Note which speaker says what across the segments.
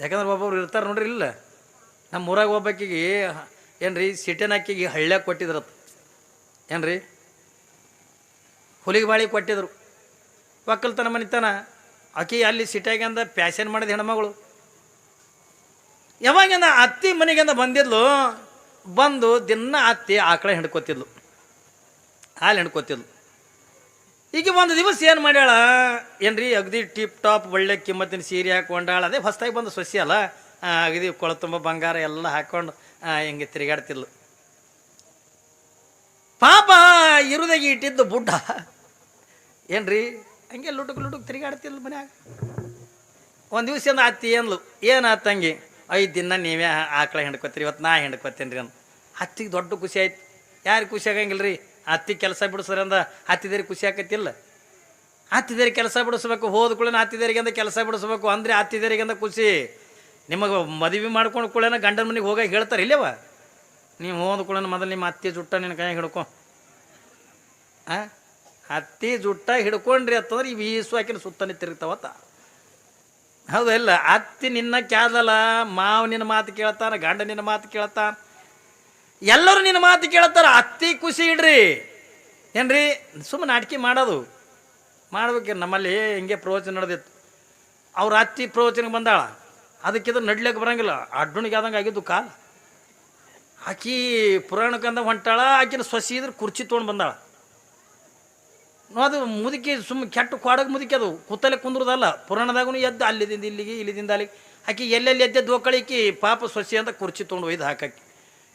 Speaker 1: ಯಾಕಂದ್ರೆ ಒಬ್ಬೊಬ್ರು ಇರ್ತಾರೆ ನೋಡ್ರಿ ಇಲ್ಲ. ನಮ್ಮ ಊರಾಗ ಒಬ್ಬಾಕಿಗೆ ಏನ್ರಿ ಸಿಟಿನಾಕಿಗೆ ಹಳ್ಳ್ಯಾಗ ಏನು ಏನ್ರಿ? ಹುಲಿಗೆ ಬಾಳಿ ಕೊಟ್ಟಿದ್ರು. ಒಕ್ಕಲ್ತನ ಮನಿತನ. ಆಕಿ ಅಲ್ಲಿ ಸಿಟಿಯಾಗಂದ ಪ್ಯಾಶನ್ ಮಾಡಿದ ಹೆಣ್ಮಗಳು. ಯಾವಾಗಿಂದ ಅತ್ತಿ ಮನೆಗಿಂದ ಬಂದಿದ್ಲು, ಬಂದು ದಿನ ಅತ್ತಿ ಆಕಳ ಹಿಂಡ್ಕೋತಿದ್ಲು ಹಾಲು ಹಿಡ್ಕೊತಿದ್ಲು ಈಗ ಒಂದು ದಿವಸ ಏನು ಮಾಡ್ಯಾಳ? ಏನ್ರಿ, ಅಗದಿ ಟಿಪ್ ಟಾಪ್ ಒಳ್ಳೆ ಕಿಮ್ಮತ್ತಿನ ಸೀರೆ ಹಾಕೊಂಡಾಳ. ಅದೇ ಹೊಸ್ದಾಗಿ ಬಂದು ಸೊಸಿ ಅಲ್ಲ? ಅಗದಿ ಕೊಳ ತುಂಬ ಬಂಗಾರ ಎಲ್ಲ ಹಾಕೊಂಡು ಹಿಂಗೆ ತಿರುಗಾಡ್ತಿದ್ಲು. ಪಾಪ, ಇರುದಾಗಿ ಇಟ್ಟಿದ್ದು ಬುಡ್ಡ. ಏನ್ರಿ, ಹಂಗೆ ಲುಟುಕ್ ಲುಟುಕ್ ತಿರುಗಾಡ್ತಿಲ್ಲ ಮನ್ಯಾಗ. ಒಂದು ದಿವಸ ಏನು ಅತ್ತಿ ಏನ್ಲು ಏನು ಆತಂಗಿ ಐದು ದಿನ ನೀವೇ ಆಕಳ ಹಿಂಡ್ಕೊತೀರಿ ಇವತ್ತು ನಾ ಹಿಂಡ್ಕೊತೀನಿ ರೀ ಅಂತ ಅತ್ತಿಗೆ ದೊಡ್ಡ ಖುಷಿ ಆಯ್ತು. ಯಾರು ಖುಷಿ ಆಗಂಗಿಲ್ಲ ರೀ ಅತ್ತಿ ಕೆಲಸ ಬಿಡಿಸ್ರೆ ಅಂದ ಹತ್ತಿದೇರಿ ಖುಷಿ ಆಕತಿಲ್ಲ. ಹತ್ತಿದೇರಿ ಕೆಲಸ ಬಿಡಿಸ್ಬೇಕು, ಹೋದ ಕೂಡ ಹತ್ತಿದೇರಿಗೆ ಅಂದ ಕೆಲಸ ಬಿಡಿಸ್ಬೇಕು, ಅಂದರೆ ಹತ್ತಿದೇರಿಗೆ ಅಂದ ಖುಷಿ. ನಿಮಗೆ ಮದುವೆ ಮಾಡ್ಕೊಂಡು ಕೂಡ ಗಂಡನ ಮನೆಗೆ ಹೋಗಿ ಹೇಳ್ತಾರೆ, ಇಲ್ಲವ? ನೀವು ಹೋದ ಕೂಡ ಮೊದಲು ನಿಮ್ಮ ಅತ್ತಿ ಜುಟ್ಟ ನಿನ್ನ ಕೈ ಹಿಡ್ಕೊ. ಆ? ಹತ್ತಿ ಜುಟ್ಟ ಹಿಡ್ಕೊಂಡ್ರಿ ಅಂತಂದ್ರೆ ಈ ವೀಸು ಹಾಕಿನ ಸುತ್ತನೇ ತಿರುಗ್ತಾವತ್ತ ಹೌದಲ್ಲ ಅತ್ತಿ ನಿನ್ನ ಕ್ಯಾದಲ್ಲ ಮಾವ ನಿನ್ನ ಮಾತು ಕೇಳ್ತಾನೆ, ಗಂಡ ನಿನ್ನ ಮಾತು ಕೇಳ್ತಾನ. ಎಲ್ಲರೂ ನಿನ್ನ ಮಾತು ಕೇಳ್ತಾರ ಅತ್ತಿ ಖುಷಿ ಇಡ್ರಿ. ಏನ್ರಿ? ಸುಮ್ಮನೆ ನಾಟಕಿ ಮಾಡೋದು. ಮಾಡ್ಬೇಕು ನಮ್ಮಲ್ಲಿ ಹಿಂಗೆ ಪ್ರವಚನ ನಡೆದಿತ್ತು. ಅವ್ರ ಅತ್ತಿ ಪ್ರವಚನಕ್ಕೆ ಬಂದಾಳ. ಅದಕ್ಕಿದ್ರೆ ನಡ್ಲಿಕ್ಕೆ ಬರಂಗಿಲ್ಲ. ಅಡ್ಡಣಿಗೆ ಆದಂಗೆ ಆಗಿದ್ದು ಕಾಲ. ಆಕಿ ಪುರಾಣಕ್ಕಂದ ಹೊಂಟಾಳ. ಆಕಿನ ಸೊಸಿ ಇದ್ರೆ ಕುರ್ಚಿ ತೊಗೊಂಡು ಬಂದಾಳ. ಅದು ಮುದುಕಿ ಸುಮ್ಮ ಕೆಟ್ಟ ಕ್ವಾಡಗೆ ಮುದುಕಿ ಅದು. ಕುತ್ತಲೆ ಕುಂದ್ರದಲ್ಲ. ಪುರಾಣದಾಗೂ ಎದ್ದು ಅಲ್ಲಿದಿಂದ ಇಲ್ಲಿಗೆ, ಇಲ್ಲಿದಿಂದ ಅಲ್ಲಿಗೆ. ಆಕಿ ಎಲ್ಲೆಲ್ಲಿ ಎದ್ದೆದ್ದು ಒಕ್ಕಳಿಕ್ಕಿ ಪಾಪ ಸೊಸಿ ಅಂತ ಕುರ್ಚಿ ತೊಗೊಂಡು ಒಯ್ದು ಹಾಕಿ.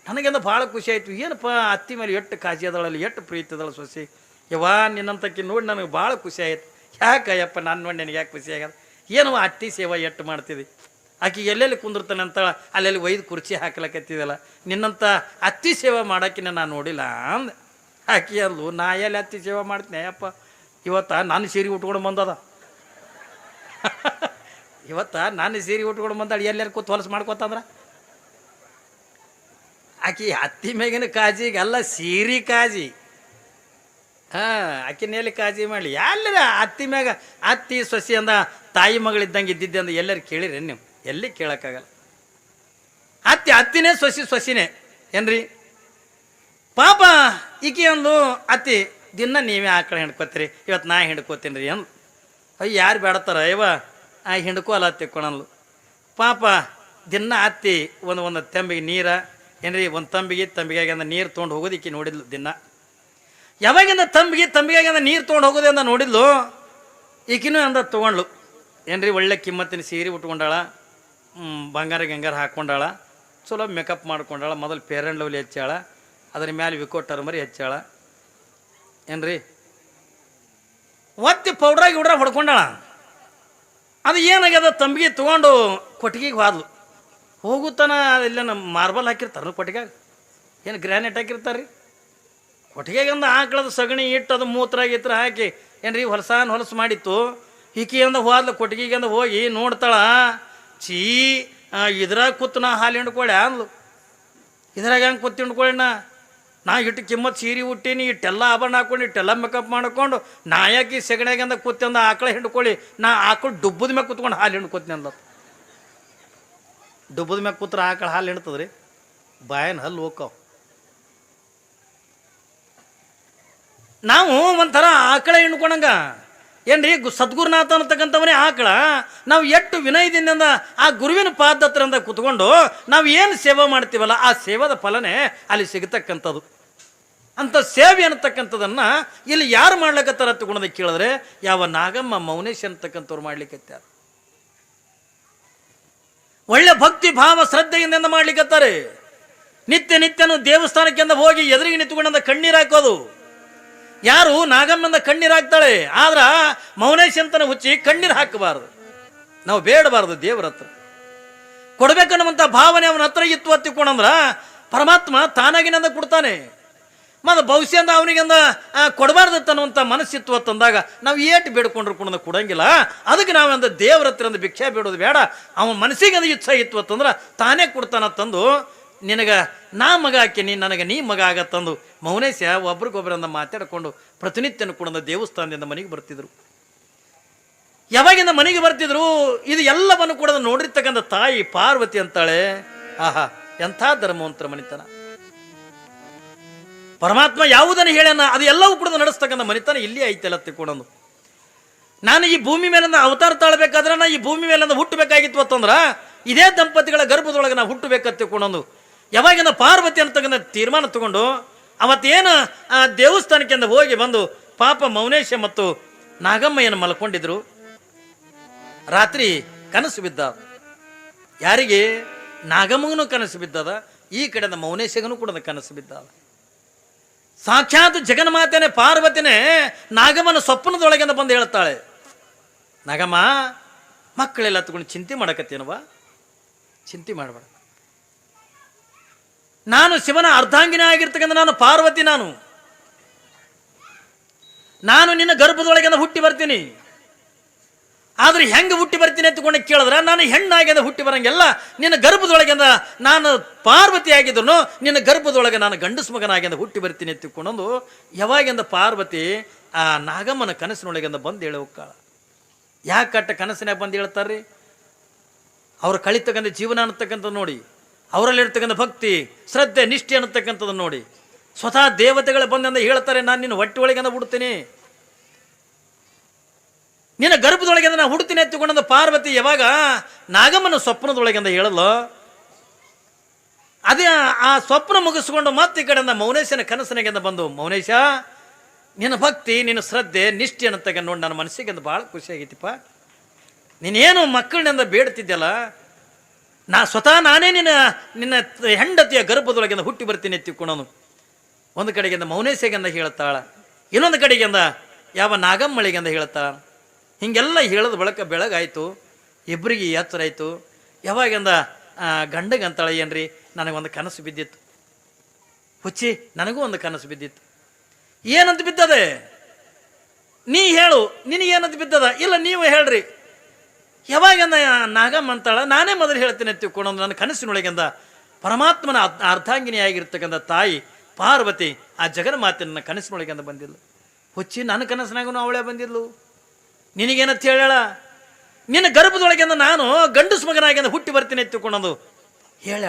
Speaker 1: ನನಗೆಂದ ಭಾಳ ಖುಷಿ ಆಯಿತು. ಏನಪ್ಪ, ಅತ್ತಿ ಮೇಲೆ ಎಷ್ಟು ಕಾಜಿ ಅದಳಲ್ಲಿ, ಎಷ್ಟು ಪ್ರೀತಿ ಅದಳ ಸೊಸಿ. ಯವ್ವಾ, ನಿನ್ನಂತಕ್ಕಿ ನೋಡಿ ನನಗೆ ಭಾಳ ಖುಷಿ ಆಯ್ತು. ಯಾಕೆ ಅಯ್ಯಪ್ಪ ನಾನು ನೋಡಿ ನನಗೆ ಯಾಕೆ ಖುಷಿ ಆಗ್ಯದ? ಏನೋ ಅತ್ತಿ ಸೇವಾ ಎಷ್ಟು ಮಾಡ್ತಿದ್ದಿ ಆಕೆ ಎಲ್ಲೆಲ್ಲಿ ಕುಂದಿರ್ತಾನೆ ಅಂತ ಅಲ್ಲೆಲ್ಲಿ ಒಯ್ದು ಕುರ್ಚಿ ಹಾಕ್ಲಕತ್ತಿದಲ್ಲ. ನಿನ್ನಂಥ ಅತ್ತಿ ಸೇವೆ ಮಾಡೋಕ್ಕಿನ ನಾನು ನೋಡಿಲ್ಲ ಅಂದ. ಆಕೆ ಅಂದ್ಲು, ನಾ ಎಲ್ಲಿ ಅತ್ತಿ ಸೇವೆ ಮಾಡ್ತೀನಿ ಅಯ್ಯಪ್ಪ, ಇವತ್ತ ನಾನು ಸೀರೆ ಉಟ್ಕೊಂಡು ಬಂದದ. ಇವತ್ತ ನಾನು ಸೀರೆ ಉಟ್ಕೊಂಡು ಬಂದಾಳು, ಎಲ್ಲೆಲ್ಲಿ ಕೂತ್ ಹೊಲಸು ಮಾಡ್ಕೊತಂದ್ರ? ಆಕಿ ಹತ್ತಿ ಮೇಗಿನ ಕಾಜಿಗೆಲ್ಲ ಸೀರಿ ಕಾಜಿ. ಹಾಂ ಆಕಿನೆಲ್ಲಿ ಕಾಜಿ ಮಾಡಲಿ. ಎಲ್ಲರ ಹತ್ತಿ ಮ್ಯಾಗ ಅತ್ತಿ ಸೊಸಿ ಅಂದ, ತಾಯಿ ಮಗಳಿದ್ದಂಗೆ ಇದ್ದಿದ್ದೆ ಅಂದ ಎಲ್ಲರೂ ಕೇಳಿರಿ ನೀವು? ಎಲ್ಲಿ ಕೇಳೋಕ್ಕಾಗಲ್ಲ. ಅತ್ತಿ ಅತ್ತಿನೇ ಸೊಸಿ ಸೊಸಿನೇ, ಏನ್ರಿ? ಪಾಪ, ಈಕೆ ಒಂದು ಅತ್ತಿ, ದಿನ ನೀವೇ ಆಕಳ ಹಿಂಡ್ಕೋತೀರಿ ಇವತ್ತು ನಾ ಹಿಂಡ್ಕೋತೀನಿ ರೀ ಅಂದ್ ಅಯ್ಯ, ಯಾರು ಬೇಡತ್ತಾರ? ಅಯ್ಯವ ಆ ಹಿಂಡ್ಕೋ ಅಲ್ಲ ತಿಕ್ಕೊಳಲ್ಲು ಪಾಪ, ದಿನ ಅತ್ತಿ ಒಂದು ಒಂದು ತೆಂಬಿಗೆ ನೀರ ಏನ್ರಿ, ಒಂದು ತಂಬಿಗೆ ತಂಬಿಗೆ ಅಂದ ನೀರು ತೊಗೊಂಡು ಹೋಗೋದು ಈಕೆ ನೋಡಿದ್ಲು ದಿನ. ಯಾವಾಗಿಂದ ತಂಬಿಗೆ ತಂಬಿಗೆ ನೀರು ತೊಗೊಂಡು ಹೋಗೋದು ಅಂತ ನೋಡಿದ್ಲು? ಈಕಿನೂ ಅಂದ ತೊಗೊಂಡ್ಲು ಏನ್ರಿ, ಒಳ್ಳೆ ಕಿಮ್ಮತ್ತಿನ ಸೀರೆ ಉಟ್ಕೊಂಡಾಳ ಬಂಗಾರ ಗಂಗಾರ ಹಾಕ್ಕೊಂಡಾಳ ಚಲೋ ಮೇಕಪ್ ಮಾಡ್ಕೊಂಡಾಳ, ಮೊದಲು ಪೇರೆಂಟ್ ಲವ್ಲಿ ಹೆಚ್ಚಾಳ, ಅದ್ರ ಮ್ಯಾಲೆ ವಿಕೋ ಟರ್ಮರಿ ಹೆಚ್ಚಾಳ. ಏನ್ರಿ, ಒತ್ತಿ ಪೌಡ್ರಾಗಿ ಹುಡ್ರ ಹೊಡ್ಕೊಂಡಾಳ. ಅದು ಏನಾಗ್ಯದ, ತಂಬಿಗೆ ತೊಗೊಂಡು ಕೊಟ್ಟಿಗೆಗೆ ಹೋದ್ಲು. ಹೋಗುತ್ತಾನ, ಇಲ್ಲ ನಮ್ಮ ಮಾರ್ಬಲ್ ಹಾಕಿರ್ತಾರೆ ಕೊಟ್ಟಿಗೆಗೆ ಏನು ಗ್ರಾನೈಟ್ ಹಾಕಿರ್ತಾರೆ ರೀ ಒಂದು ಆಕಳದ ಸಗಣಿ ಇಟ್ಟು ಅದು ಮೂತ್ರ ಗೀತ್ರ ಹಾಕಿ, ಏನ್ರಿ ಹೊಲಸಾನ್ ಹೊಲಸು ಮಾಡಿತ್ತು ಈಕೆಯಿಂದ ಹೋದ್ಲು ಕೊಟ್ಟಿಗೆಗಂದ ಹೋಗಿ ನೋಡ್ತಾಳ ಚೀ ಇದ್ರಾಗ ಕೂತು ನಾ ಹಾಲು ಹಿಂಡ್ಕೊಳ್ಳೆ ಅಂದ್ಲು. ಇದ್ರಾಗ ಹೆಂಗೆ ಕೂತು ಹಿಂಡ್ಕೊಳ್ಳಿ ನಾ? ಇಟ್ಟು ಕಿಮ್ಮತ್ ಸೀರೆ ಹುಟ್ಟೀನಿ ಇಟ್ಟೆಲ್ಲ ಆಭರಣ ಹಾಕೊಂಡು ಇಟ್ಟೆಲ್ಲ ಮೇಕಪ್ ಮಾಡ್ಕೊಂಡು, ನಾ ಯಾಕೆ ಸೆಗಣ್ಯಾಗಂದ ಕೂತ್ಯಂದ ಆಕಳ ಹಿಂಡ್ಕೊಳ್ಳಿ ನಾ ಆಕಳು ಡುಬ್ಬದ ಮ್ಯಾಗ ಕೂತ್ಕೊಂಡು ಹಾಲು ಹಿಂಡ್ಕೊತೀನಿ ಅಂದ ಡುಬ್ಬದ ಮ್ಯಾಗ ಕೂತ್ರ ಆಕಳ ಹಾಲು ಹಿಂಡ್ತದ್ರಿ? ಬಾಯನ್ ಹಲ್ಲು ಹೋಕಾವ ನಾವು ಒಂಥರ ಆಕಳ ಹಿಂಡ್ಕೊಳಂಗ ಏನ್ರಿ ಸದ್ಗುರುನಾಥ ಅನ್ನತಕ್ಕಂಥವನೇ ಆಕಳ? ನಾವು ಎಷ್ಟು ವಿನಯದಿಂದ ಆ ಗುರುವಿನ ಪಾದತ್ರಿಂದ ಕೂತ್ಕೊಂಡು ನಾವು ಏನು ಸೇವೆ ಮಾಡ್ತೀವಲ್ಲ, ಆ ಸೇವದ ಫಲನೇ ಅಲ್ಲಿ ಸಿಗತಕ್ಕಂಥದ್ದು. ಅಂಥ ಸೇವೆ ಅನ್ನತಕ್ಕಂಥದ್ದನ್ನು ಇಲ್ಲಿ ಯಾರು ಮಾಡ್ಲಿಕ್ಕತ್ತಾರ ತಗೊಂಡದ ಕೇಳಿದ್ರೆ, ಯಾವ ನಾಗಮ್ಮ, ಮೌನೇಶ್ ಅಂತಕ್ಕಂಥವ್ರು ಮಾಡ್ಲಿಕ್ಕತ್ತಾರ ಒಳ್ಳೆ ಭಕ್ತಿ, ಭಾವ, ಶ್ರದ್ಧೆಯಿಂದ ಮಾಡ್ಲಿಕ್ಕತ್ತಾರೆ ನಿತ್ಯ ನಿತ್ಯನು ದೇವಸ್ಥಾನಕ್ಕೆಂದ ಹೋಗಿ ಎದುರಿಗೆ ನಿಂತ್ಕೊಂಡಂದ ಕಣ್ಣೀರು ಹಾಕೋದು. ಯಾರು ನಾಗಮ್ಮಂದ ಕಣ್ಣೀರು ಹಾಕ್ತಾಳೆ, ಆದ್ರ ಮೌನೇಶ್ ಅಂತನ ಹುಚ್ಚಿ ಕಣ್ಣೀರು ಹಾಕಬಾರದು. ನಾವು ಬೇಡಬಾರದು ದೇವರ ಹತ್ರ. ಕೊಡ್ಬೇಕನ್ನುವಂತ ಭಾವನೆ ಅವನ ಹತ್ರ ಇತ್ತು ಹತ್ತಿಕೊಂಡಂದ್ರ ಪರಮಾತ್ಮ ತಾನಾಗಿನಂದ ಕೊಡ್ತಾನೆ. ಮತ್ತು ಭವಿಷ್ಯದಿಂದ ಅವನಿಗಿಂದ ಕೊಡಬಾರ್ದು ಅನ್ನುವಂಥ ಮನಸ್ಸಿತ್ತು ಅಂತಂದಾಗ ನಾವು ಏಟು ಬೇಡ್ಕೊಂಡ್ರು ಕೂಡ ಕೊಡಂಗಿಲ್ಲ. ಅದಕ್ಕೆ ನಾವಂದ ದೇವ್ರ ಹತ್ರ ಒಂದು ಭಿಕ್ಷೆ ಬೇಡೋದು ಬೇಡ. ಅವನ ಮನಸ್ಸಿಗೆ ಅದು ಇಚ್ಛೆ ಇತ್ತು ಅಂತಂದ್ರೆ ತಾನೇ ಕೊಡ್ತಾನ ತಂದು, ನಿನಗೆ ನಾ ಮಗ ಹಾಕಿನಿ ನನಗೆ ನೀ ಮಗ ಆಗತ್ತಂದು ಮೌನೇಶ ಒಬ್ರಿಗೊಬ್ಬರಂದ ಮಾತಾಡಿಕೊಂಡು ಪ್ರತಿನಿತ್ಯನ ಕೂಡ ದೇವಸ್ಥಾನದಿಂದ ಮನೆಗೆ ಬರ್ತಿದ್ರು. ಯಾವಾಗಿಂದ ಮನೆಗೆ ಬರ್ತಿದ್ರು, ಇದು ಎಲ್ಲವನ್ನು ಕೂಡ ನೋಡಿರ್ತಕ್ಕಂಥ ತಾಯಿ ಪಾರ್ವತಿ ಅಂತಾಳೆ. ಆಹಾ, ಎಂಥ ಧರ್ಮವಂತರ ಮನಿತನ. ಪರಮಾತ್ಮ ಯಾವುದನ್ನು ಹೇಳ್ಯಾನ, ಅದು ಎಲ್ಲವೂ ಕೂಡ ನಡೆಸ್ತಕ್ಕಂಥ ಮನಿತನ ಇಲ್ಲಿ ಐತೆಲ್ಲ ತಿಳ್ಕೊಂಡು ನಾನು ಈ ಭೂಮಿ ಮೇಲಿಂದ ಅವತಾರ ತಾಳ್ಬೇಕಾದ್ರೆ ನಾ ಈ ಭೂಮಿ ಮೇಲಿಂದ ಹುಟ್ಟಬೇಕಾಗಿತ್ತು ಅಂತಂದ್ರೆ, ಇದೇ ದಂಪತಿಗಳ ಗರ್ಭದೊಳಗೆ ನಾವು ಹುಟ್ಟಬೇಕಂತ ತಿಳ್ಕೊಂಡು ಯಾವಾಗಿನ ಪಾರ್ವತಿ ಅಂತಕ್ಕಂಥ ತೀರ್ಮಾನ ತಗೊಂಡು, ಅವತ್ತೇನು ಆ ದೇವಸ್ಥಾನಕ್ಕೆ ಅಂದ ಹೋಗಿ ಬಂದು ಪಾಪ ಮೌನೇಶ ಮತ್ತು ನಾಗಮ್ಮಯ್ಯನ ಮಲ್ಕೊಂಡಿದ್ರು. ರಾತ್ರಿ ಕನಸು ಬಿದ್ದ. ಯಾರಿಗೆ? ನಾಗಮ್ಮಗೂ ಕನಸು ಬಿದ್ದದ, ಈ ಕಡೆಯಿಂದ ಮೌನೇಶಗನೂ ಕೂಡ ಕನಸು ಬಿದ್ದದ. ಸಾಕ್ಷಾತ್ ಜಗನ್ಮಾತೆನೆ ಪಾರ್ವತಿನೇ ನಾಗಮ್ಮನ ಸ್ವಪ್ನದೊಳಗಿಂದ ಬಂದು ಹೇಳ್ತಾಳೆ. ನಾಗಮ್ಮ, ಮಕ್ಕಳೆಲ್ಲ ತಗೊಂಡು ಚಿಂತೆ ಮಾಡಕತ್ತೇನವ ಚಿಂತೆ ಮಾಡಬೇಡ. ನಾನು ಶಿವನ ಅರ್ಧಾಂಗಿನ ಆಗಿರ್ತಕ್ಕಂಥ ನಾನು ಪಾರ್ವತಿ ನಾನು. ನಾನು ನಿನ್ನ ಗರ್ಭದೊಳಗಿಂದ ಹುಟ್ಟಿ ಬರ್ತೀನಿ. ಆದ್ರೆ ಹೆಂಗೆ ಹುಟ್ಟಿ ಬರ್ತೀನಿ ಅಂತಕೊಂಡು ಕೇಳಿದ್ರೆ, ನಾನು ಹೆಣ್ಣಾಗ್ಯದ ಹುಟ್ಟಿ ಬರಂಗೆಲ್ಲ, ನಿನ್ನ ಗರ್ಭದೊಳಗಿಂದ ನಾನು ಪಾರ್ವತಿ ಆಗಿದ್ರು ನಿನ್ನ ಗರ್ಭದೊಳಗೆ ನಾನು ಗಂಡಸು ಮಗನಾಗಿಂದ ಹುಟ್ಟಿ ಬರ್ತೀನಿ ಅಂತ ತಿಳ್ಕೊಂಡು ಯಾವಾಗಿಂದ ಪಾರ್ವತಿ ಆ ನಾಗಮ್ಮನ ಕನಸಿನೊಳಗಿಂದ ಬಂದು ಹೇಳಿ ಹೋಗ್ತಾಳ ಯಾಕೆ ಕಟ್ಟ ಕನಸಿನಾಗ ಬಂದು ಹೇಳ್ತಾರ್ರಿ? ಅವ್ರು ಕಳಿತಕ್ಕಂಥ ಜೀವನ ಅನ್ನತಕ್ಕಂಥದ್ದು ನೋಡಿ, ಅವರಲ್ಲಿರ್ತಕ್ಕಂಥ ಭಕ್ತಿ, ಶ್ರದ್ಧೆ, ನಿಷ್ಠೆ ಅನ್ನತಕ್ಕಂಥದ್ದು ನೋಡಿ. ಸ್ವತಃ ದೇವತೆಗಳು ಬಂದಂದ ಹೇಳ್ತಾರೆ, ನಾನು ನಿನ್ನ ಹೊಟ್ಟೆ ಒಳಗಿಂದ ಹುಡ್ತೀನಿ. ನಿನ್ನ ಗರ್ಭದೊಳಗಿಂದ ನಾನು ಹುಡ್ತೀನಿ ಎತ್ತಿಕೊಂಡಂದ ಪಾರ್ವತಿ ಯಾವಾಗ ನಾಗಮ್ಮನ ಸ್ವಪ್ನದೊಳಗಿಂದ ಹೇಳಲು ಅದೇ ಆ- ಸ್ವಪ್ನ ಮುಗಿಸ್ಕೊಂಡು ಮತ್ತೆ ಈ ಕಡೆಯಿಂದ ಮೌನೇಶನ ಕನಸನಿಗಿಂದ ಬಂದು, ಮೌನೇಶ, ನಿನ್ನ ಭಕ್ತಿ, ನಿನ್ನ ಶ್ರದ್ಧೆ ನಿಷ್ಠೆ ಅನ್ನತಕ್ಕ ನೋಡಿ, ನನ್ನ ಮನಸ್ಸಿಗೆ ಭಾಳ ಖುಷಿ ಆಗೈತಿಪ್ಪ. ನೀನೇನು ಮಕ್ಕಳನ್ನಿಂದ ಬೇಡ್ತಿದ್ದೆಲ್ಲ ನಾ ಸ್ವತಃ ನಾನೇ ನಿನ್ನ ನಿನ್ನ ಹೆಂಡತಿಯ ಗರ್ಭದೊಳಗಿಂದ ಹುಟ್ಟಿ ಬರ್ತೀನಿ ಎತ್ತಿಕೊಂಡನು ಒಂದು ಕಡೆಗಿಂದ ಮೌನೇಶಗಿಂದ ಹೇಳ್ತಾಳ, ಇನ್ನೊಂದು ಕಡೆಗಿಂದ ಯಾವ ನಾಗಮ್ಮಳಿಗೆಂದ ಹೇಳ್ತಾಳ. ಹಿಂಗೆಲ್ಲ ಹೇಳದ ಬಳಕ ಬೆಳಗಾಯಿತು ಇಬ್ಬರಿಗೆ ಎತ್ತರ ಆಯಿತು. ಯಾವಾಗಂದ ಗಂಡಗೆ ಅಂತಾಳೆ ಏನ್ರಿ? ನನಗೊಂದು ಕನಸು ಬಿದ್ದಿತ್ತು. ಹುಚ್ಚಿ, ನನಗೂ ಒಂದು ಕನಸು ಬಿದ್ದಿತ್ತು. ಏನಂತ ಬಿದ್ದದೆ? ನೀ ಹೇಳು ನಿನಗೇನಂತ ಬಿದ್ದದ? ಇಲ್ಲ, ನೀವು ಹೇಳ್ರಿ. ಯಾವಾಗಂದ ನಾಗಮ್ಮ ಅಂತಾಳ, ನಾನೇ ಮೊದಲು ಹೇಳ್ತೀನಿ ಅಂತ ತಿಳ್ಕೊಂಡು ನನ್ನ ಕನಸಿನೊಳಗಿಂದ ಪರಮಾತ್ಮನ ಅರ್ಧ- ಅರ್ಧಾಂಗಿನಿಯಾಗಿರ್ತಕ್ಕಂಥ ತಾಯಿ ಪಾರ್ವತಿ ಆ ಜಗನ್ಮಾತೆ ನನ್ನ ಕನಸಿನೊಳಗಿಂದ ಬಂದಿಲ್ಲ ಹುಚ್ಚಿ, ನನ್ನ ಕನಸಿನಾಗೂ ಅವಳೇ ಬಂದಿದ್ಲು. ನಿನಗೇನಂತ ಹೇಳ ನಿನ್ನ ಗರ್ಭದೊಳಗಿಂದ ನಾನು ಗಂಡಸು ಮಗನಾಗಿಂದ ಹುಟ್ಟಿ ಬರ್ತೀನಿ ಅಂತ ಹೇಳ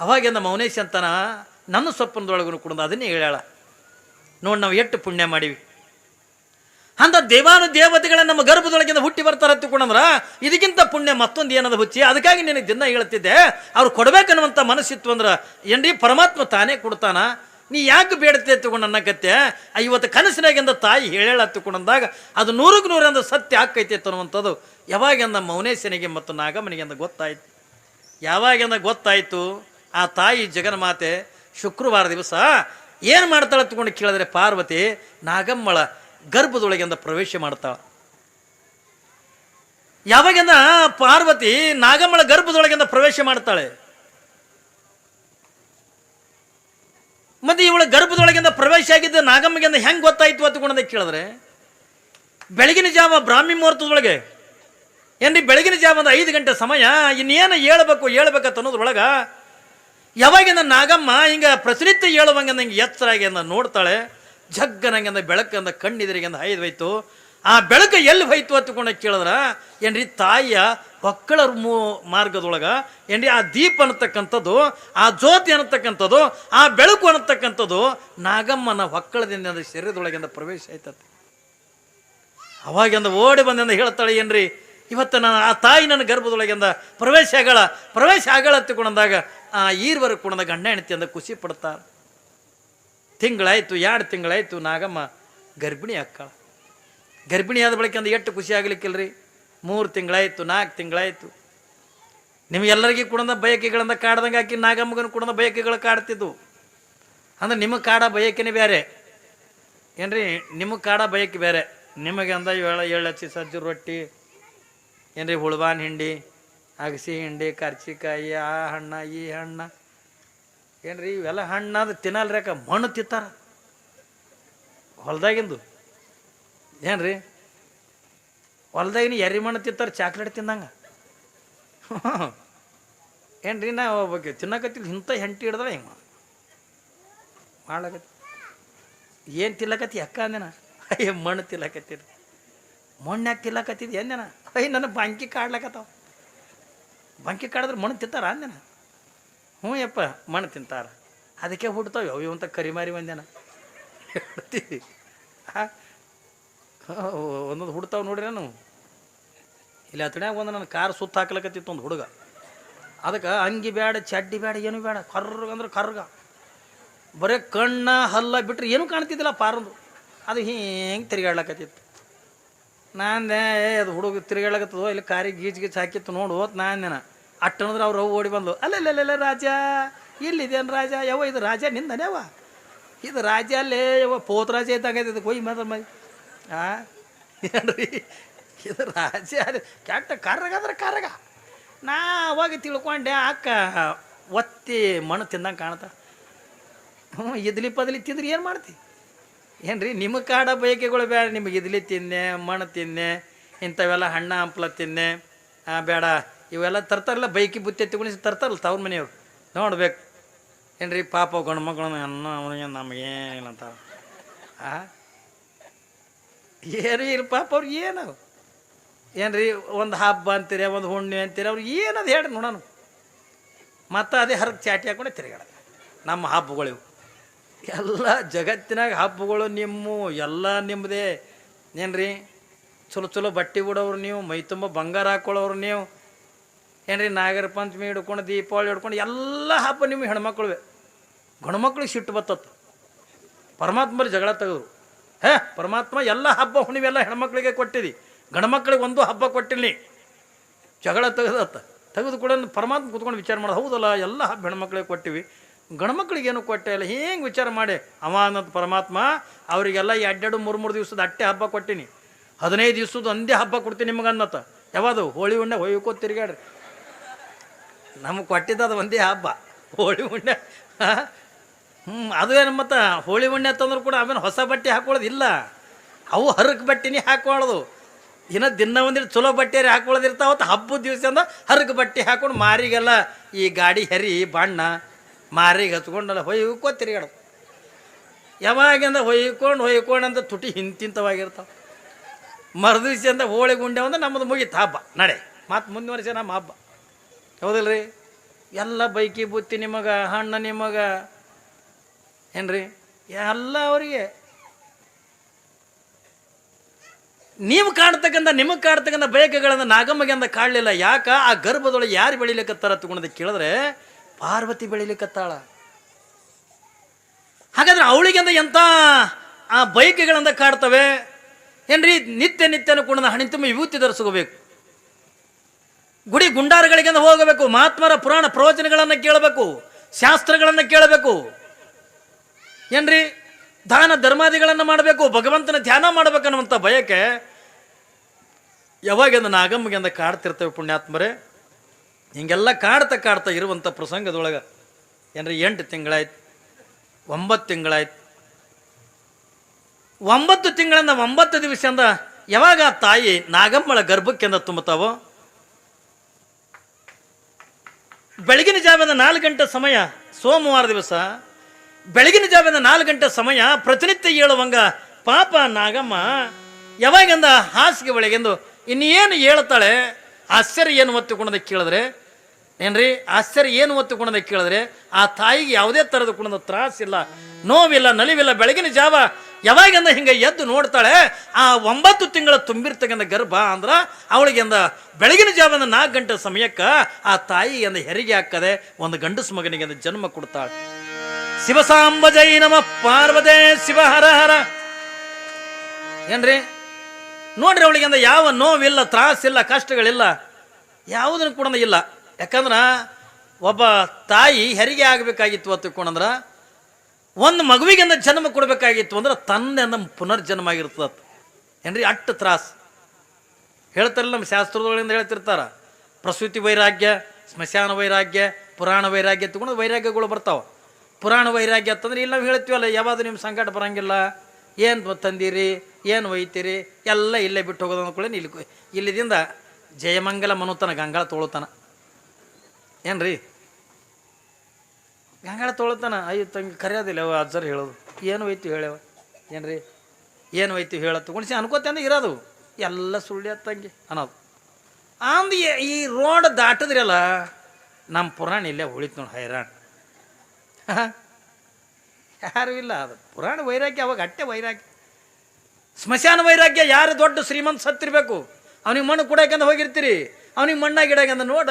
Speaker 1: ಅವಾಗಿಂದ ಮೌನೇಶ್ ಅಂತನ ನನ್ನ ಸ್ವಪ್ನದೊಳಗೂ ಕೂಡ ಅದನ್ನೇ ಹೇಳ್ಯಾಳ. ನೋಡಿ ನಾವು ಎಷ್ಟು ಪುಣ್ಯ ಮಾಡೀವಿ. ಅಂದ ದೇವಾನು ದೇವತೆಗಳ ನಮ್ಮ ಗರ್ಭದೊಳಗಿಂದ ಹುಟ್ಟಿ ಬರ್ತಾರ ತಿಳ್ಕೊಂಡ್ರ ಇದಕ್ಕಿಂತ ಪುಣ್ಯ ಮತ್ತೊಂದು ಏನದ ಹುಚ್ಚಿ? ಅದಕ್ಕಾಗಿ ನಿನಗೆ ದಿನ ಹೇಳ್ತಿದ್ದೆ. ಅವ್ರು ಕೊಡ್ಬೇಕನ್ನುವಂಥ ಮನಸ್ಸಿತ್ತು ಅಂದ್ರೆ ಏನ್ರಿ ಪರಮಾತ್ಮ ತಾನೇ ಕೊಡ್ತಾನ? ನೀ ಯಾಕೆ ಬೇಡತೆ ತಗೊಂಡು ಅನ್ನಕತ್ತೆ ಇವತ್ತು ಕನಸಿನಾಗಿಂದ ತಾಯಿ ಹೇಳೇಳ ತಗೊಂಡಂದಾಗ ಅದು ನೂರಕ್ಕೆ ನೂರಂದ ಸತ್ಯ ಆಕೈತೆ ಅನ್ನುವಂಥದ್ದು ಯಾವಾಗಿಂದ ಮೌನೇಶನಿಗೆ ಮತ್ತು ನಾಗಮ್ಮನಿಗೆ ಅಂದ ಗೊತ್ತಾಯ್ತು? ಯಾವಾಗಿಂದ ಗೊತ್ತಾಯಿತು? ಆ ತಾಯಿ ಜಗನ್ಮಾತೆ ಶುಕ್ರವಾರ ದಿವಸ ಏನು ಮಾಡ್ತಾಳೆ ತಗೊಂಡು ಕೇಳಿದ್ರೆ ಪಾರ್ವತಿ, ನಾಗಮ್ಮಳ ಗರ್ಭದೊಳಗೆಂದ ಪ್ರವೇಶ ಮಾಡ್ತಾಳ. ಯಾವಾಗಿಂದ ಪಾರ್ವತಿ ನಾಗಮ್ಮಳ ಗರ್ಭದೊಳಗೆಂದ ಪ್ರವೇಶ ಮಾಡ್ತಾಳೆ? ಮತ್ತೆ ಇವಳ ಗರ್ಭದೊಳಗಿಂದ ಪ್ರವೇಶ ಆಗಿದ್ದ ನಾಗಮ್ಮಗಿಂದ ಹೆಂಗೆ ಗೊತ್ತಾಯ್ತು ಅಂತಕೊಂಡ ಕೇಳಿದ್ರೆ, ಬೆಳಗಿನ ಜಾವ ಬ್ರಾಹ್ಮಿ ಮುಹೂರ್ತದೊಳಗೆ, ಏನ್ರಿ ಬೆಳಗಿನ ಜಾವ ಒಂದು ಐದು ಗಂಟೆ ಸಮಯ, ಇನ್ನೇನು ಹೇಳ್ಬೇಕು ಹೇಳ್ಬೇಕಂತ ಅನ್ನೋದ್ರೊಳಗೆ ಯಾವಾಗಿಂದ ನಾಗಮ್ಮ ಹಿಂಗೆ ಪ್ರಚಲಿತ ಹೇಳುವಂಗೆ ಹಿಂಗೆ ಎಚ್ಚರಾಗಿ ಅಂದ ನೋಡ್ತಾಳೆ ಜಗ್ಗನಂಗಂದ ಬೆಳಕಂದ ಕಣ್ಣಿದ್ರಿಗಂದ ಐದು ಹೋಯ್ತು. ಆ ಬೆಳಕು ಎಲ್ಲಿ ಹೋಯ್ತು ಹತ್ತುಕೊಂಡು ಕೇಳಿದ್ರೆ, ಏನ್ರಿ, ತಾಯಿಯ ಒಕ್ಕಳ ಮಾರ್ಗದೊಳಗ, ಏನ್ರಿ, ಆ ದೀಪ ಅನ್ನತಕ್ಕಂಥದ್ದು, ಆ ಜ್ಯೋತಿ ಅನ್ನತಕ್ಕಂಥದ್ದು, ಆ ಬೆಳಕು ಅನ್ನತಕ್ಕಂಥದ್ದು ನಾಗಮ್ಮನ ಒಕ್ಕಳದಿಂದ ಶರೀರದೊಳಗಿಂದ ಪ್ರವೇಶ ಆಯ್ತತೆ. ಅವಾಗಿಂದ ಓಡಿ ಬಂದಿಂದ ಹೇಳ್ತಾಳೆ, ಏನ್ರಿ, ಇವತ್ತು ನಾನು ಆ ತಾಯಿ ನನ್ನ ಗರ್ಭದೊಳಗಿಂದ ಪ್ರವೇಶ ಆಗಳ ಪ್ರವೇಶ ಆಗಳ ತಿಳ್ಕೊಂಡಂದಾಗ ಆ ಈರ್ವರ ಕುಣದ ಗಂಡ ಹೆಂಡತಿ ಅಂದ ಖುಷಿ ಪಡ್ತಾರೆ. ತಿಂಗಳಾಯ್ತು, ಎರಡು ತಿಂಗಳಾಯ್ತು, ನಾಗಮ್ಮ ಗರ್ಭಿಣಿ ಅಕ್ಕಳ. ಗರ್ಭಿಣಿ ಆದ ಬಳಿಕ ಅಂದ್ರೆ ಎಷ್ಟು ಖುಷಿ ಆಗ್ಲಿಕ್ಕಿಲ್ರಿ? ಮೂರು ತಿಂಗಳಾಯಿತು, ನಾಲ್ಕು ತಿಂಗಳಾಯಿತು. ನಿಮಗೆಲ್ಲರಿಗೂ ಕೂಡ ಬಯಕೆಗಳಿಂದ ಕಾಡ್ದಂಗೆ ಹಾಕಿ ನಾಗಮ್ಮಗನ ಕೂಡ ಬಯಕೆಗಳು ಕಾಡ್ತಿದ್ವು. ಅಂದ್ರೆ ನಿಮಗೆ ಕಾಡ ಬಯಕೆನೇ ಬೇರೆ. ಏನ್ರಿ ನಿಮಗೆ ಕಾಡ ಬಯಕೆ ಬೇರೆ. ನಿಮಗೆ ಅಂದ ಏಳು ಏಳು ಹಚ್ಚಿ ಸಜ್ಜು ರೊಟ್ಟಿ, ಏನ್ರಿ ಹುಳ್ಬಾನ್ ಹಿಂಡಿ, ಅಗಸಿ ಹಿಂಡಿ, ಕರ್ಚಿಕಾಯಿ, ಆ ಹಣ್ಣ, ಈ ಹಣ್ಣ. ಏನ್ರಿ ಇವೆಲ್ಲ ಹಣ್ಣಾದ ತಿನ್ನಲ್ರಿ ಯಾಕ ಮಣ್ಣು ತಿತ್ತಾರ ಹೊಲ್ದಾಗಿಂದು. ಏನ್ರಿ? ಹೊಲ್ದಾಗಿನ ಎರಿ ಮಣ್ಣು ತಿಂತಾರೆ, ಚಾಕ್ಲೇಟ್ ತಿಂದಂಗ? ರೀ ನಾ ಒಬ್ಬಕ್ಕೆ ತಿನ್ನಕತ್ತಿಲ್ಲ, ಇಂಥ ಹೆಂಟಿ ಹಿಡ್ದಲ್ಲ ಹಿಂಗೆ ಮಾಡ್ಲಕತ್ತಿ. ಏನು ತಿಲ್ಲಕತ್ತಿ ಅಕ್ಕ ಅಂದೆನ? ಅಯ್ಯ, ಮಣ್ಣು ತಿಲ್ಲಕತ್ತೀರಿ ಮಣ್ಣಾಗ ತಿಲ್ಲಕತ್ತಿದ್ ಏನೇನ ಅಯ್ಯ, ನನ್ನ ಬಂಕಿ ಕಾಡ್ಲಕತ್ತಾವ. ಬಂಕಿ ಕಾಡಿದ್ರೆ ಮಣ್ಣು ತಿಂತಾರ ಅಂದೆನ? ಹ್ಞೂ ಯಪ್ಪ, ಮಣ್ಣು ತಿಂತಾರ. ಅದಕ್ಕೆ ಹುಡ್ತಾವ ಯಾವ ಅಂತ ಕರಿಮಾರಿ ಬಂದೇನ? ಹೇಳ್ತೀವಿ ಒಂದೊಂದು ಹುಡ್ತಾವೆ ನೋಡ್ರಿ ನಾನು. ಇಲ್ಲಿ ಹತ್ತಣ್ಯಾಗ ಒಂದು ನನ್ನ ಕಾರ್ ಸುತ್ತ ಹಾಕ್ಲಕತ್ತಿತ್ತು ಒಂದು ಹುಡುಗ. ಅದಕ್ಕೆ ಅಂಗಿ ಬೇಡ ಚಡ್ಡಿ ಬೇಡ ಏನು ಬೇಡ ಕರ್ರಗ ಅಂದ್ರೆ ಕರ್ರಗ. ಬರೀ ಕಣ್ಣ ಹಲ್ಲ ಬಿಟ್ಟರೆ ಏನೂ ಕಾಣ್ತಿದ್ದಿಲ್ಲ ಪಾರಂದು. ಅದು ಹಿಂಗೆ ತಿರುಗಾಡ್ಲಕತ್ತಿತ್ತು. ನಾನೇ ಅದು ಹುಡುಗ ತಿರುಗಾಡ್ಲಕತ್ತದೋ, ಇಲ್ಲಿ ಕಾರಿಗೆ ಗೀಜ್ ಗೀಜ್ ಹಾಕಿತ್ತು ನೋಡು, ಹೋತ್ ನಾಂದೇನ ಅಟ್ಟಣದ್ರೆ ಅವ್ರು ಅವು ಓಡಿ ಬಂದು ಅಲ್ಲಲ್ಲ ರಾಜ, ಇಲ್ಲಿದೇನು ರಾಜ? ಯಾವ ಇದು ರಾಜ ನಿಂದನೇ ಅವ ಇದು ರಾಜ ಅಲ್ಲೇ ಯಾವ ಪೋತ್ ರಾಜ ಇದ್ದಂಗೆ ಇದು ಕೊಯ್ ಮಾತ್ರ ಮೈ ಆ? ಏನ್ರಿ? ಇದು ರಾಜ ಅದು. ಕೆಟ್ಟ ಕರ್ರಗ ಅಂದ್ರೆ ಕರ್ರಗ ನಾ ಅವಾಗ ತಿಳ್ಕೊಂಡೆ ಅಕ್ಕ ಒತ್ತಿ ಮಣ್ಣು ತಿಂದಂಗೆ ಕಾಣ್ತ ಹ್ಞೂ ಇದ್ಲಿ ಪದಲಿ ತಿಂದ್ರೆ ಏನು ಮಾಡ್ತಿ? ಏನ್ರಿ ನಿಮಗೆ ಕಾಡ ಬಯಕೆಗಳು ಬೇಡ. ನಿಮಗೆ ಇದ್ಲಿ ತಿನ್ನೆ, ಮಣ್ಣು ತಿನ್ನೆ, ಇಂಥವೆಲ್ಲ ಹಣ್ಣ, ಹಂಪ್ಲ ತಿನ್ನೆ ಬೇಡ. ಇವೆಲ್ಲ ತರ್ತಾರಲ್ಲ, ಬೈಕಿ ಬುತ್ತಿ ಎತ್ತಿಕೊಂಡು ತರ್ತಾರಲ್ಲ ತವ್ರ ಮನೆಯವ್ರು. ನೋಡ್ಬೇಕು. ಏನ್ರಿ, ಪಾಪ ಗಂಡು ಮಕ್ಕಳು ಅನ್ನ ಅವನಿಗೆ ನಮಗೇನಿಲ್ಲ ಅಂತ ಆ? ಏನು ಇಲ್ಲ ಪಾಪ ಅವ್ರಿಗೆ ಏನು ರೀ ಒಂದು ಹಬ್ಬ ಅಂತೀರಿ, ಒಂದು ಹುಣ್ಣಿ ಅಂತೀರಿ, ಅವ್ರಿಗೆ ಏನದು ಹೇಳಿ ನೋಡೋಣ. ಮತ್ತು ಅದೇ ಹರಕ್ ಚಾಟಿ ಹಾಕೊಂಡೆ ತಿರುಗಾಡ ನಮ್ಮ ಹಬ್ಬಗಳಿವು. ಎಲ್ಲ ಜಗತ್ತಿನಾಗ ಹಬ್ಬಗಳು ನಿಮ್ಮ, ಎಲ್ಲ ನಿಮ್ಮದೇ ಏನ್ರಿ? ಚಲೋ ಚಲೋ ಬಟ್ಟೆ ಬಿಡೋರು ನೀವು, ಮೈ ತುಂಬ ಬಂಗಾರ ಹಾಕೊಳ್ಳೋರು ನೀವು. ಏನ್ರಿ? ನಾಗರ ಪಂಚಮಿ ಹಿಡ್ಕೊಂಡು, ದೀಪಾವಳಿ ಹಿಡ್ಕೊಂಡು, ಎಲ್ಲ ಹಬ್ಬ ನಿಮ್ಮ ಹೆಣ್ಮಕ್ಳುವೆ. ಗಂಡ್ಮಕ್ಳಿಗೆ ಸಿಟ್ಟು ಬತ್ತತ್ತು. ಪರಮಾತ್ಮರು ಜಗಳ ತೆಗೆದ್ರು. ಹೇ, ಪರಮಾತ್ಮ, ಎಲ್ಲ ಹಬ್ಬ ಹುಣ್ಣಿಮೆಲ್ಲ ಹೆಣ್ಮಕ್ಳಿಗೆ ಕೊಟ್ಟಿದಿ. ಗಂಡ್ಮಕ್ಳಿಗೆ ಒಂದು ಹಬ್ಬ ಕೊಟ್ಟಿಲ್ಲ ಜಗಳ ತೆಗೆದತ್ತ. ತೆಗೆದು ಕೂಡ ಪರಮಾತ್ಮ ಕುತ್ಕೊಂಡು ವಿಚಾರ ಮಾಡೋದು ಹೌದಲ್ಲ, ಎಲ್ಲ ಹಬ್ಬ ಹೆಣ್ಮಕ್ಳಿಗೆ ಕೊಟ್ಟಿವಿ. ಗಂಡ್ಮಕ್ಳಿಗೆ ಏನು ಕೊಟ್ಟೆ ಇಲ್ಲ. ಹಿಂಗೆ ವಿಚಾರ ಮಾಡಿ? ಅವ ಅನ್ನೋದು ಪರಮಾತ್ಮ, ಅವರಿಗೆಲ್ಲ ಎರಡೆರಡು ಮೂರು ಮೂರು ದಿವಸದ ಅಟ್ಟೆ ಹಬ್ಬ ಕೊಟ್ಟಿನಿ. ಹದಿನೈದು ದಿವಸದ ಒಂದೇ ಹಬ್ಬ ಕೊಡ್ತೀನಿ ನಿಮಗೆ ಅನ್ನತ್ತ. ಯಾವುದು? ಹೋಳಿ ಉಣ್ಣೆ ಹೊಯ್ಕೋ ತಿರ್ಗಾಡ್ರಿ ನಮಗೆ ಕೊಟ್ಟಿದ್ದು ಒಂದೇ ಹಬ್ಬ. ಹೋಳಿ ಉಣ್ಣೆ ಹ್ಞೂ ಅದು ಏನು ಮತ್ತು? ಹೋಳಿ ಉಣ್ಣೆ ಅಂತಂದ್ರು ಕೂಡ ಆಮೇಲೆ ಹೊಸ ಬಟ್ಟೆ ಹಾಕೊಳ್ಳೋದಿಲ್ಲ ಅವು ಹರಕ್ ಬಟ್ಟೆನೇ ಹಾಕೊಳ್ಳೋದು. ಇನ್ನು ದಿನ ಒಂದಿಟ್ಟು ಚಲೋ ಬಟ್ಟೆ ಹಾಕೊಳ್ಳೋದಿರ್ತಾವ ಅವತ್ತು ಹಬ್ಬದ ದಿವಸದಿಂದ ಹರಕ್ ಬಟ್ಟೆ ಹಾಕೊಂಡು ಮಾರಿಗೆಲ್ಲ ಈ ಗಾಡಿ ಹೆರಿ ಬಣ್ಣ ಮಾರಿಗೆ ಹಚ್ಕೊಂಡಲ್ಲ ಹೊಯ್ಕೋ ತಿರುಗಾಡೋದು. ಯಾವಾಗಿಂದ ಹೊಯ್ಕೊಂಡು ಹೊಯ್ಕೊಂಡು ಅಂತ ತುಟಿ ಹಿಂತಿಂತವಾಗಿರ್ತಾವೆ. ಅಂದ ಹೋಳಿ ಗುಂಡೆ ಅಂದ್ರೆ ನಮ್ಮದು ಮುಗೀತು ಹಬ್ಬ, ನಡೆ. ಮತ್ತು ಮುಂದಿನ ವರ್ಷ ನಮ್ಮ ಹಬ್ಬ. ಹೌದಲ್ರಿ? ಎಲ್ಲ ಬೈಕಿ ಬುತ್ತಿ ನಿಮಗೆ, ಹಣ್ಣು ನಿಮಗೆ ಏನ್ರಿ? ಎಲ್ಲ ಅವರಿಗೆ ನೀವು ಕಾಡ್ತಕ್ಕಂಥ ನಿಮಗೆ ಕಾಣ್ತಕ್ಕಂಥ ಬಯಕೆಗಳನ್ನು ನಾಗಮ್ಮಗೆ ಅಂದ ಕಾಡಲಿಲ್ಲ ಯಾಕ? ಆ ಗರ್ಭದೊಳಗೆ ಯಾರು ಬೆಳಿಲಿಕ್ಕತ್ತಾರ ತಗೊಂಡು ಕೇಳಿದ್ರೆ ಪಾರ್ವತಿ ಬೆಳಿಲಿಕ್ಕತ್ತಾಳ ಹಾಗಾದ್ರೆ ಅವಳಿಗೆಂದ ಎಂಥ ಆ ಬಯಕೆಗಳಿಂದ ಕಾಡ್ತವೆ? ಏನ್ರಿ? ನಿತ್ಯ ನಿತ್ಯನ ಕೂಡ ಹಣಿ ತುಂಬ ವಿಭೂತಿ ಧರಿಸ್ಕೋಬೇಕು. ಗುಡಿ ಗುಂಡಾರಗಳಿಗೆ ಹೋಗಬೇಕು. ಮಹಾತ್ಮರ ಪುರಾಣ ಪ್ರವಚನಗಳನ್ನು ಕೇಳಬೇಕು. ಶಾಸ್ತ್ರಗಳನ್ನು ಕೇಳಬೇಕು. ಏನ್ರಿ? ದಾನ ಧರ್ಮಾದಿಗಳನ್ನು ಮಾಡಬೇಕು, ಭಗವಂತನ ಧ್ಯಾನ ಮಾಡ್ಬೇಕನ್ನುವಂಥ ಬಯಕೆ ಯಾವಾಗೆಂದ ನಾಗಮ್ಮಿಗೆಂದ ಕಾಡ್ತಿರ್ತೇವೆ ಪುಣ್ಯಾತ್ಮರೇ? ಹಿಂಗೆಲ್ಲ ಕಾಡ್ತಾ ಕಾಡ್ತಾ ಇರುವಂಥ ಪ್ರಸಂಗದೊಳಗೆ ಏನ್ರಿ, ಎಂಟು ತಿಂಗಳಾಯ್ತು, ಒಂಬತ್ತು ತಿಂಗಳಾಯ್ತು. ಒಂಬತ್ತು ತಿಂಗಳಿಂದ ಒಂಬತ್ತು ದಿವಸದಿಂದ ಯಾವಾಗ ಆ ತಾಯಿ ನಾಗಮ್ಮಳ ಗರ್ಭಕ್ಕೆಂದ ತುಂಬುತ್ತಾವೋ? ಬೆಳಗಿನ ಜಾವದ ನಾಲ್ಕು ಗಂಟೆ ಸಮಯ ಸೋಮವಾರ ದಿವಸ ಬೆಳಗಿನ ಜಾವದ ನಾಲ್ಕು ಗಂಟೆ ಸಮಯ ಪ್ರತಿನಿತ್ಯ ಹೇಳುವಂಗ ಪಾಪ ನಾಗಮ್ಮ ಯಾವಾಗಂದ ಹಾಸಿಗೆ ಒಳಗೆಂದು ಇನ್ನೇನು ಹೇಳ್ತಾಳೆ ಆಶ್ಚರ್ಯ ಏನು ಒತ್ತಿಕೊಂಡದ ಕೇಳಿದ್ರೆ? ಏನ್ರಿ? ಆಶ್ಚರ್ಯ ಏನು ಒತ್ತಿಕೊಂಡದ ಕೇಳಿದ್ರೆ? ಆ ತಾಯಿಗೆ ಯಾವುದೇ ಥರದ ಕುಣದ ತ್ರಾಸಿಲ್ಲ, ನೋವಿಲ್ಲ, ನಲಿವಿಲ್ಲ, ಬೆಳಗಿನ ಜಾವ ಯಾವಾಗಿಂದ ಹಿಂಗೆ ಎದ್ದು ನೋಡ್ತಾಳೆ? ಆ ಒಂಬತ್ತು ತಿಂಗಳ ತುಂಬಿರ್ತಕ್ಕಂಥ ಗರ್ಭ ಅಂದ್ರ ಅವಳಿಗೆಂದ ಬೆಳಗಿನ ಜಾವದ ನಾಲ್ಕು ಗಂಟೆ ಸಮಯಕ್ಕೆ ಆ ತಾಯಿ ಎಂದ ಹೆರಿಗೆ ಹಾಕದೆ ಒಂದು ಗಂಡಸು ಮಗನಿಗೆಂದ ಜನ್ಮ ಕೊಡ್ತಾಳೆ. ಶಿವಸಾಂಬಜೈ ನಮ, ಪಾರ್ವತೆ ಶಿವ ಹರ ಹರ ಏನ್ರಿ? ನೋಡ್ರಿ ಅವಳಿಗೆಂದ ಯಾವ ನೋವಿಲ್ಲ, ತ್ರಾಸಿಲ್ಲ, ಕಷ್ಟಗಳಿಲ್ಲ, ಯಾವುದನ್ನು ಕೂಡ ಇಲ್ಲ. ಯಾಕಂದ್ರ ಒಬ್ಬ ತಾಯಿ ಹೆರಿಗೆ ಆಗಬೇಕಾಗಿತ್ತು ಅಂತ ತಿಳ್ಕೊಂಡ್ರ ಒಂದು ಮಗುವಿಗಿಂದ ಜನ್ಮ ಕೊಡಬೇಕಾಗಿತ್ತು ಅಂದ್ರೆ ತನ್ನೆಂದ ಪುನರ್ಜನ್ಮ ಆಗಿರ್ತದ ಏನ್ರಿ? ಅಟ್ಟು ತ್ರಾಸ್. ಹೇಳ್ತಾರಲ್ಲ ನಮ್ಮ ಶಾಸ್ತ್ರದೊಳಗಿಂದ ಹೇಳ್ತಿರ್ತಾರ, ಪ್ರಸೂತಿ ವೈರಾಗ್ಯ, ಸ್ಮಶಾನ ವೈರಾಗ್ಯ, ಪುರಾಣ ವೈರಾಗ್ಯ ತಗೊಂಡು ವೈರಾಗ್ಯಗಳು ಬರ್ತಾವ. ಪುರಾಣ ವೈರಾಗ್ಯ ಅಂತಂದ್ರೆ ಇಲ್ಲಿ, ನಾವು ಹೇಳ್ತೀವಲ್ಲ ಯಾವಾಗ ನಿಮ್ಮ ಸಂಕಟ ಬರಂಗಿಲ್ಲ. ಏನು ತಂದಿರಿ, ಏನು ಒಯ್ತೀರಿ, ಎಲ್ಲ ಇಲ್ಲೇ ಬಿಟ್ಟು ಹೋಗೋದು ಅಂದ್ಕೊಳ್ಳಿ ಇಲ್ಲಿ ಇಲ್ಲಿದಿಂದ ಜಯಮಂಗಲ ಮನೋತನ ಗಂಗಾಳ ತೋಳತನ. ಏನು ರೀ ಗಂಗಾಳ ತೋಳುತ್ತಾನ ಅಯ್ಯೋ ತಂಗಿ, ಕರೆಯೋದಿಲ್ಲ ಅವ ಅಜ್ಜರ್ ಹೇಳೋದು. ಏನು ಒಯ್ತು ಹೇಳ್ಯವ? ರೀ ಏನು ಹೋಯ್ತು ಹೇಳ ತಗೊಂಡ್ಸಿ, ಅನ್ಕೋತ ಅಂದ್ರೆ ಇರೋದು. ಎಲ್ಲ ಸುಳ್ಳಿ ತಂಗಿ ಅನ್ನೋದು. ಅಂದು ಈ ರೋಡ್ ದಾಟಿದ್ರಲ್ಲ ನಮ್ಮ ಪುರಾಣ ಇಲ್ಲೇ ಉಳಿತು ನೋಡಿ, ಹೈರಾಣ. ಯಾರು ಇಲ್ಲ. ಅದು ಪುರಾಣ ವೈರಾಗ್ಯ, ಅವಾಗ ಅಟ್ಟೆ ವೈರಾಗ್ಯ. ಸ್ಮಶಾನ ವೈರಾಗ್ಯ, ಯಾರು ದೊಡ್ಡ ಶ್ರೀಮಂತ ಸತ್ತಿರಬೇಕು? ಅವನಿಗೆ ಮಣ್ಣು ಕುಡಕಂದ ಹೋಗಿರ್ತೀರಿ? ಅವನಿಗೆ ಮಣ್ಣಾಗಿ ಗಿಡಕಂದ ನೋಡ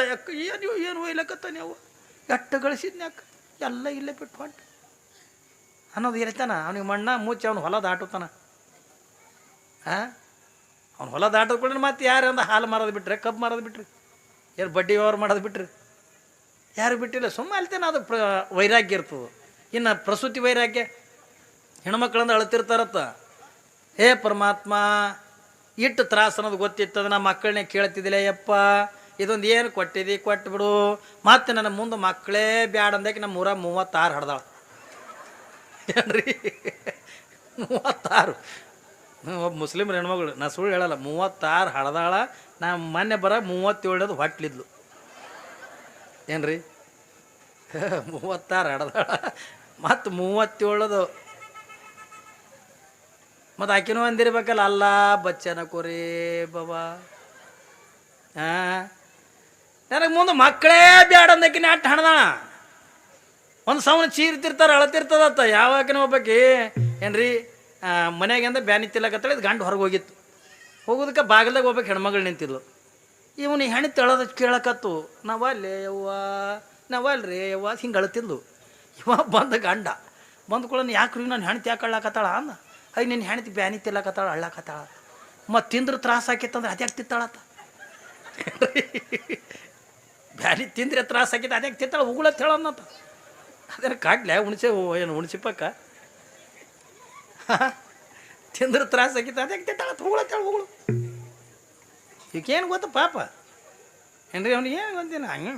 Speaker 1: ಏನು ಏನು ಒಯ್ಲಕತ್ತ ನೀವು ಎಟ್ಟು ಗಳಿಸಿದ್ನ್ಯಾಕ ಎಲ್ಲ ಇಲ್ಲೇ ಬಿಟ್ಟು ಹೊಂಟು. ಅನ್ನೋದು ಇರ್ತಾನ ಅವನಿಗೆ ಮಣ್ಣ ಮುಚ್ಚಿ ಅವ್ನು ಹೊಲ ದಾಟುತ್ತಾನ. ಹಾಂ ಅವ್ನು ಹೊಲ ದಾಟದ ಕೂಡ ಮತ್ತೆ ಯಾರು ಅಂದ, ಹಾಲು ಮಾರೋದು ಬಿಟ್ರೆ, ಕಬ್ಬು ಮಾರೋದು ಬಿಟ್ರಿ, ಏನು ಬಡ್ಡಿ ವ್ಯವಹಾರ ಮಾಡೋದು ಬಿಟ್ರಿ. ಯಾರು ಬಿಟ್ಟಿಲ್ಲ ಸುಮ್ಮನೆ ಅಲ್ತೇನೆ ಅದು ಪ್ರ, ವೈರಾಗ್ಯ ಇರ್ತದೆ. ಇನ್ನು ಪ್ರಸೂತಿ ವೈರಾಗ್ಯ ಹೆಣ್ಮಕ್ಳಂದ್ರೆ ಅಳ್ತಿರ್ತಾರತ್ತ. ಹೇ ಪರಮಾತ್ಮ, ಇಟ್ಟು ತ್ರಾಸ ಅನ್ನೋದು ಗೊತ್ತಿತ್ತದ ನಮ್ಮ ಮಕ್ಕಳನ್ನೇ ಕೇಳ್ತಿದ್ದಿಲ್ಲ, ಯಪ್ಪ, ಇದೊಂದು ಏನು ಕೊಟ್ಟಿದಿ ಕೊಟ್ಟು ಬಿಡು ಮತ್ತೆ ನನ್ನ ಮುಂದೆ ಮಕ್ಕಳೇ ಬ್ಯಾಡ ಅಂದಕ್ಕೆ ನಮ್ಮ ಊರ ಮೂವತ್ತಾರು ಹಡ್ದಾಳ. ಏನ್ರಿ? ಮೂವತ್ತಾರು. ಒಬ್ಬ ಮುಸ್ಲಿಮ್ ಹೆಣ್ಮಗಳು, ನಾ ಸುಳ್ಳು ಹೇಳಲ್ಲ, ಮೂವತ್ತಾರು ಹಡ್ದಾಳ. ನಾ ಮೊನ್ನೆ ಬರ ಮೂವತ್ತೇಳದು ಹೊಟ್ಲಿದ್ಲು. ಏನ್ರಿ? ಮೂವತ್ತಾರು ಹಡ್ದಾಳ ಮತ್ತು ಮೂವತ್ತೇಳದು. ಮತ್ತು ಆಕಿನೂ ಅಂದಿರ್ಬೇಕಲ್ಲ, ಅಲ್ಲ, ಬಚ್ಚನ ಕೊರಿ ಬಾಬಾ ಹಾಂ ನನಗೆ ಮುಂದೆ ಮಕ್ಕಳೇ ಬ್ಯಾಡ ಅಂದಕಿನ ಅಟ್ಟು ಹಣದಾಣ ಒಂದು ಸೌನ ಚೀರ್ತಿರ್ತಾರೆ, ಅಳತಿರ್ತದತ್ತ. ಯಾವಾಕಿನ ಒಬ್ಬಾಕಿ, ಏನ್ರಿ ಮನೆಯಾಗಿಂದ ಬ್ಯಾನಿ ತಿಲ್ಲಕತ್ತಳ ಇದು ಗಂಡು ಹೊರಗೆ ಹೋಗಿತ್ತು. ಹೋಗೋದಕ್ಕೆ ಬಾಗಿಲ್ದಾಗ ಹೋಗ್ಬೇಕು ಹೆಣ್ಮಗಳು ನಿಂತಿದ್ಲು. ಇವನು ಹೆಣ್ಣು ತೆಳದ ಕೇಳಕತ್ತು ನಾವಲ್ಲೇ ಯವ್ವ ನಾವಲ್ರಿ ಯವ್ವ? ಹಿಂಗೆ ಅಳತಿದ್ಲು ಇವ ಬಂದ ಗಂಡ. ಬಂದ ಕೂಡ ಯಾಕ್ರಿ ನಾನು ಹೆಣ್ತಿ ಯಾಕೆ ಅಳ್ಳಾಕತ್ತಾಳ? ಅಂದ. ಐ ನಿನ್ನ ಹೆಣ್ತಿ ಬ್ಯಾನಿ ತಿಲ್ಲಕತ್ತಾಳ ಅಳ್ಳಾಕತ್ತಾಳ. ಮತ್ತು ತಿಂದ್ರೆ ತ್ರಾಸ ಆಕಿತ್ತಂದ್ರೆ ಅದ್ಯಾಕೆ ತಿತ್ತಾಳತ್ತ ಬ್ಯಾನಿ ತಿಂದ್ರೆ ತ್ರಾಸ ಹಾಕಿತ್ತು ಅದ್ಯಾಕೆ ತಿತ್ತಾಳ ಉಗುಳ ಹೇಳನ್ನತ್ತ ಅದೇನು ಕಾಡ್ಲೆ ಹುಣಸೆ ಏನು ಪಕ್ಕ ತಿಂದ್ರೆ ತ್ರಾಸ ಆಗಿತ್ತು ಅದಕ್ಕೆ ತಿತ್ತಾಳ ಹೋಗ್ಲತ್ತಾಳ ಹೋಗ್ಳು ಈಗೇನು ಗೊತ್ತು ಪಾಪ? ಏನ್ರಿ ಅವ್ನಿಗೆ? ಏನು ಗೊತ್ತಿನ ಹಂಗೆ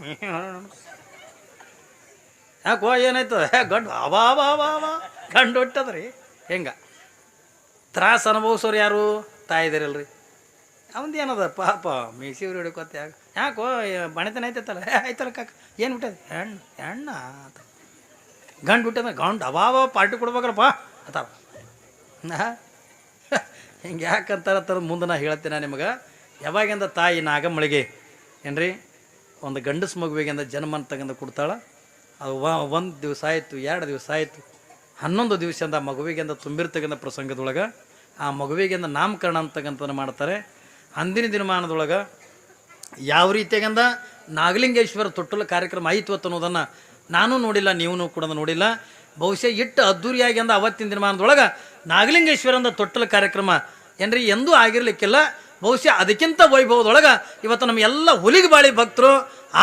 Speaker 1: ಯಾಕೋ ಏನಾಯ್ತು? ಹೇ, ಗಂಡು ಅವಾ ಅವಾ ಅವಾ ಅವಾ ಗಂಡು ಹೊಟ್ಟದ್ರಿ. ಹೆಂಗ? ತ್ರಾಸ ಅನುಭವಿಸೋರು ಯಾರು? ತಾಯಿದಿರಲ್ರಿ ಅವಂದು ಏನದ ಪಾಪ? ಮೀಸಿವ್ರು ಹಿಡ್ಕೊತ ಯಾಕೆ? ಯಾಕೋ ಬಣತನ ಐತೈತಲ್ಲ ಆಯ್ತಲ್ಲ ಕಾಕ. ಏನು ಬಿಟ್ಟದ ಹೆಣ್ಣು, ಹೆಣ್ಣ ಅಂತ ಗಂಡು ಬಿಟ್ಟದ ಗಂಡು ಅವಾವ ಪಾರ್ಟಿ ಕೊಡ್ಬೇಕ್ರಪ್ಪ ಅತ್ತಾರ ನಾ ಹಿಂಗೆ ಯಾಕಂತಾರ ತರ ಮುಂದೆ ನಾ ಹೇಳ್ತೀನಿ ನಿಮಗೆ. ಯಾವಾಗಿಂದ ತಾಯಿ ನಾಗಮ್ಮಳಿಗೆ ಏನ್ರಿ? ಒಂದು ಗಂಡಸ ಮಗುವಿಗಿಂದ ಜನ್ಮ ತಗೊಂಡು ಕೊಡ್ತಾಳೆ. ಅದು ಒಂದು ದಿವಸ ಆಯಿತು, ಎರಡು ದಿವಸ ಆಯಿತು, ಹನ್ನೊಂದು ದಿವಸದಿಂದ ಮಗುವಿಗಿಂದ ತುಂಬಿರ್ತಕ್ಕಂಥ ಪ್ರಸಂಗದೊಳಗೆ, ಆ ಮಗುವಿಗಿಂದ ನಾಮಕರಣ ಅಂತಕ್ಕಂಥದ್ದು ಮಾಡ್ತಾರೆ. ಅಂದಿನ ದಿನಮಾನದೊಳಗೆ ಯಾವ ರೀತಿಯಾಗಂದ ನಾಗಲಿಂಗೇಶ್ವರ ತೊಟ್ಟಲು ಕಾರ್ಯಕ್ರಮ ಆಯಿತು ಅನ್ನೋದನ್ನು ನಾನು ನೋಡಿಲ್ಲ ನೀವು ಕೂಡ ನೋಡಿಲ್ಲ. ಬಹುಶಃ ಇಟ್ಟು ಅದ್ದೂರಿಯಾಗಿ ಅಂದ ಅವತ್ತಿನ ದಿನಮಾನದೊಳಗೆ ನಾಗಲಿಂಗೇಶ್ವರಂದ ತೊಟ್ಟಲ ಕಾರ್ಯಕ್ರಮ, ಏನ್ರಿ, ಎಂದೂ ಆಗಿರ್ಲಿಕ್ಕಿಲ್ಲ. ಬಹುಶಃ ಅದಕ್ಕಿಂತ ವೈಭವದೊಳಗೆ ಇವತ್ತು ನಮ್ಮ ಎಲ್ಲ ಹುಲಿಗೆ ಬಾಳಿ ಭಕ್ತರು,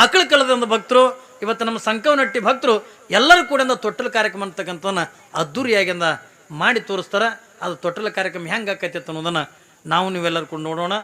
Speaker 1: ಆಕಳ ಕಳೆದಂಥ ಭಕ್ತರು, ಇವತ್ತು ನಮ್ಮ ಸಂಕವನಟ್ಟಿ ಭಕ್ತರು ಎಲ್ಲರೂ ಕೂಡ ತೊಟ್ಟಲ ಕಾರ್ಯಕ್ರಮ ಅಂತಕ್ಕಂಥವನ್ನ ಅದ್ದೂರಿಯಾಗಿಂದ ಮಾಡಿ ತೋರಿಸ್ತಾರೆ. ಅದು ತೊಟ್ಟಲ ಕಾರ್ಯಕ್ರಮ ಹೆಂಗೆ ಆಕೈತಿ ಅನ್ನೋದನ್ನು ನಾವು ನೀವೆಲ್ಲರೂ ಕೂಡ ನೋಡೋಣ.